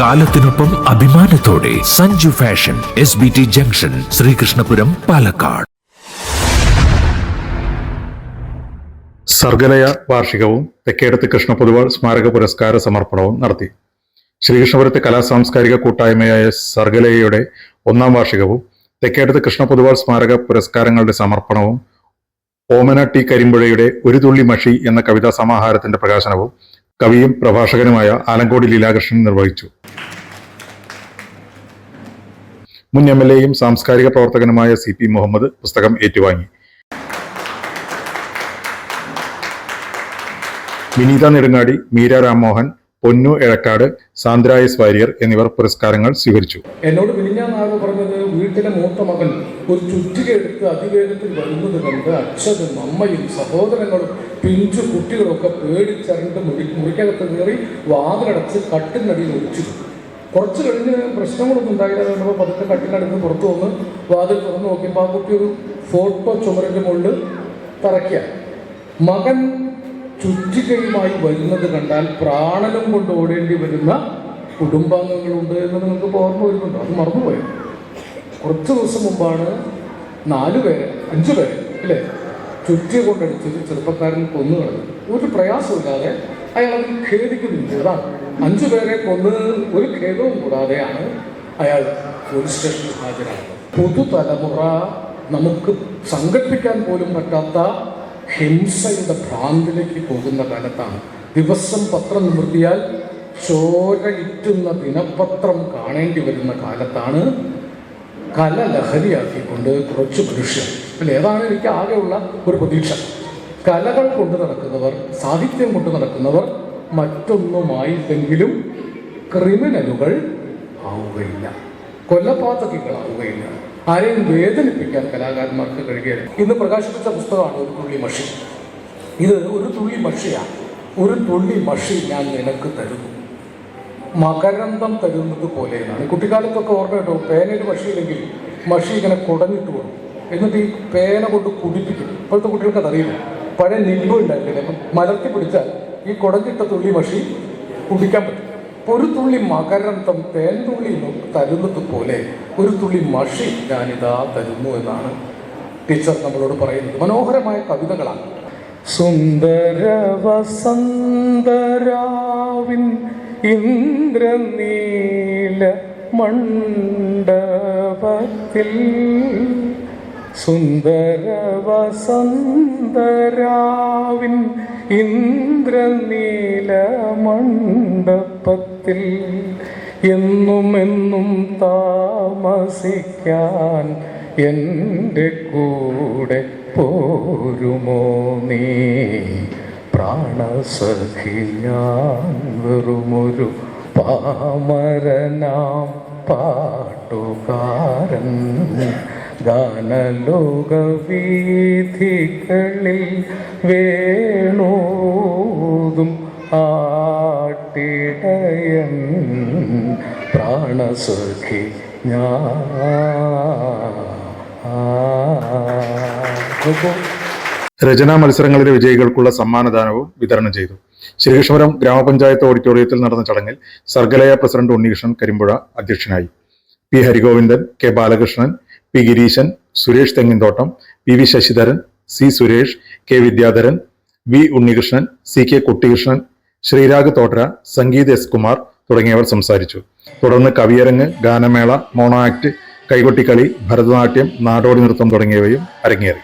കാലത്തിനൊപ്പം അഭിമാനത്തോടെ Sanju fashion S B T junction Sreekrishnapuram Palakkad. Sargalaya വാർഷികവും Thekkedath Krishna Poduval സ്മാരക പുരസ്കാര സമർപ്പണവും നടത്തി. ശ്രീകൃഷ്ണപുരത്തെ കലാ സാംസ്കാരിക കൂട്ടായ്മയായ സർഗലയയുടെ ഒന്നാം വാർഷികവും തെക്കേടത്ത് കൃഷ്ണ പൊതുവാൾ സ്മാരക പുരസ്കാരങ്ങളുടെ സമർപ്പണവും ഓമന ടി കരിമ്പുഴയുടെ ഒരു തുള്ളി മഷി എന്ന കവിതാ സമാഹാരത്തിന്റെ പ്രകാശനവും കവിയും പ്രഭാഷകനുമായ ആലങ്കോടി ലീലാകൃഷ്ണൻ നിർവഹിച്ചു. മുൻ എം എൽ എയും സാംസ്കാരിക പ്രവർത്തകനുമായ സി പി മുഹമ്മദ് പുസ്തകം ഏറ്റുവാങ്ങി. വിനീത നെടുങ്ങാടി മീര രാംമോഹൻ പൊന്നു എഴക്കാട് സാന്ദ്ര എസ് വാര്യർ എന്നിവർ പുരസ്കാരങ്ങൾ സ്വീകരിച്ചു. എന്നോട് വിളിഞ്ഞാന്നാണ് പറഞ്ഞത് വീട്ടിലെ മൂത്ത മകൻ ഒരു ചുറ്റിക എടുത്ത് അതിവേഗത്തിൽ വരുന്നത് കണ്ട് അച്ഛനും അമ്മയും സഹോദരങ്ങളും പിഞ്ചു കുട്ടികളൊക്കെ പേടിച്ചരണ്ട് മുറി മുറിക്കകത്ത് കയറി വാതിലടച്ച് കട്ടിനടിയിൽ ഒളിച്ചു കുറച്ച് കഴിഞ്ഞ് പ്രശ്നങ്ങളൊന്നും ഉണ്ടായില്ല. കണ്ടപ്പോൾ പതുക്കെ കട്ടിലടുത്ത് പുറത്തു വന്ന് വാതിൽ തുറന്ന് നോക്കിയപ്പോൾ ആ കുട്ടി ഒരു ഫോട്ടോ ചുമരിന്റെ മുകളിൽ തറയ്ക്കുക മകൻ ചുറ്റികയുമായി വരുന്നത് കണ്ടാൽ പ്രാണനം കൊണ്ട് ഓടേണ്ടി വരുന്ന കുടുംബാംഗങ്ങളുണ്ട് എന്ന് നിങ്ങൾക്ക് ഓർമ്മ വരുന്നുണ്ടോ? അത് മറന്നുപോയോ? കുറച്ച് ദിവസം മുമ്പാണ് നാല് പേര് അഞ്ചു പേര് അല്ലേ? ചുറ്റിയെ കൊണ്ടടിച്ചത് ചെറുപ്പക്കാരൻ കൊന്നു കളഞ്ഞു. ഒരു പ്രയാസമില്ലാതെ അയാൾ ഖേദിക്കുന്നില്ല അതാണ് അഞ്ചു പേരെ കൊന്ന് ഒരു ഖേദവും കൂടാതെയാണ് അയാൾ പോലീസ് സ്റ്റേഷനിൽ ഹാജരാകുന്നത് പുതുതലമുറ നമുക്ക് സങ്കല്പിക്കാൻ പോലും പറ്റാത്ത ഹിംസയുടെ ഭ്രാന്തിലേക്ക് പോകുന്ന കാലത്താണ്. ദിവസം പത്രം നിവൃത്തിയാൽ ചോരയിറ്റുന്ന ദിനപത്രം കാണേണ്ടി വരുന്ന കാലത്താണ് കല ലഹരിയാക്കിക്കൊണ്ട് കുറച്ച് മനുഷ്യർ. അല്ല ഏതാണ് എനിക്ക് ആകെയുള്ള ഒരു പ്രതീക്ഷ? കലകൾ കൊണ്ട് നടക്കുന്നവർ സാഹിത്യം കൊണ്ട് നടക്കുന്നവർ മറ്റൊന്നുമായില്ലെങ്കിലും ക്രിമിനലുകൾ ആവുകയില്ല. കൊലപാതകികളാവുകയില്ല. ആരെയും വേദനിപ്പിക്കാൻ കലാകാരന്മാർക്ക് കഴിയുകയില്ല. ഇന്ന് പ്രകാശിപ്പിച്ച പുസ്തകമാണ് ഒരു തുള്ളി മഷി. ഇത് ഒരു തുള്ളി മഷിയാണ് ഒരു തുള്ളി മഷി ഞാൻ നിനക്ക് തരുന്നു. മകരന്തം തരുന്നത് പോലെ എന്നാണ് കുട്ടിക്കാലത്തൊക്കെ ഓർമ്മ കേട്ടോ പേനയിൽ മഷിയില്ലെങ്കിൽ മഷി ഇങ്ങനെ കുടഞ്ഞിട്ട് പോകും എന്നിട്ട് ഈ പേന കൊണ്ട് കുടിപ്പിക്കും. ഇപ്പോഴത്തെ കുട്ടികൾക്ക് അതറിയില്ല പഴയ നിൽവ് ഉണ്ടായിരുന്നില്ല മലർത്തി പിടിച്ചാൽ ഈ കുടഞ്ഞിട്ട തുള്ളി മഷി കുടിക്കാൻ പറ്റും. ഒരു തുള്ളി മകരന്തം തേൻ തുള്ളി തരുന്നത് പോലെ ഒരു തുള്ളി മഷി ഞാനിതാ തരുന്നു എന്നാണ് ടീച്ചർ നമ്മളോട് പറയുന്നത്. മനോഹരമായ കവിതകളാണ്. സുന്ദര വസന്തരാവിൻ ഇന്ദ്രനീല മണ്ഡപത്തിൽ സുന്ദര വസന്തരാവിൻ ഇന്ദ്രനീല മണ്ഡപത്തിൽ എന്നും എന്നും താമസിക്കാൻ എന്റെ കൂടെ പോരുമോ നീ? പ്രാണസഖി ഞാൻ വെറുമൊരു പാമരനാം പാട്ടുകാരൻ. ഗാനലോക വീഥികളിൽ വേണോതും ആട്ടിടയൻ പ്രാണസുഖി രചനാ മത്സരങ്ങളിലെ വിജയികൾക്കുള്ള സമ്മാനദാനവും വിതരണം ചെയ്തു. ശ്രീകൃഷ്ണപുരം ഗ്രാമപഞ്ചായത്ത് ഓഡിറ്റോറിയത്തിൽ നടന്ന ചടങ്ങിൽ സർഗലയ പ്രസിഡന്റ് ഉണ്ണികൃഷ്ണൻ കരിമ്പുഴ അധ്യക്ഷനായി. P. Harigovindan K. Balakrishnan P Gireeshan Suresh Thenginthottam P V Sasidharan C Suresh K Vidyadharan V Unnikrishnan C K Kuttikrishnan Sreerag Thottara Sangeeth S Kumar തുടങ്ങിയവർ സംസാരിച്ചു. തുടർന്ന് കവിയരങ്ങ് ഗാനമേള മോണോ ആക്ട് കൈകൊട്ടിക്കളി ഭരതനാട്യം നാടോടി നൃത്തം തുടങ്ങിയവയും അരങ്ങേറി.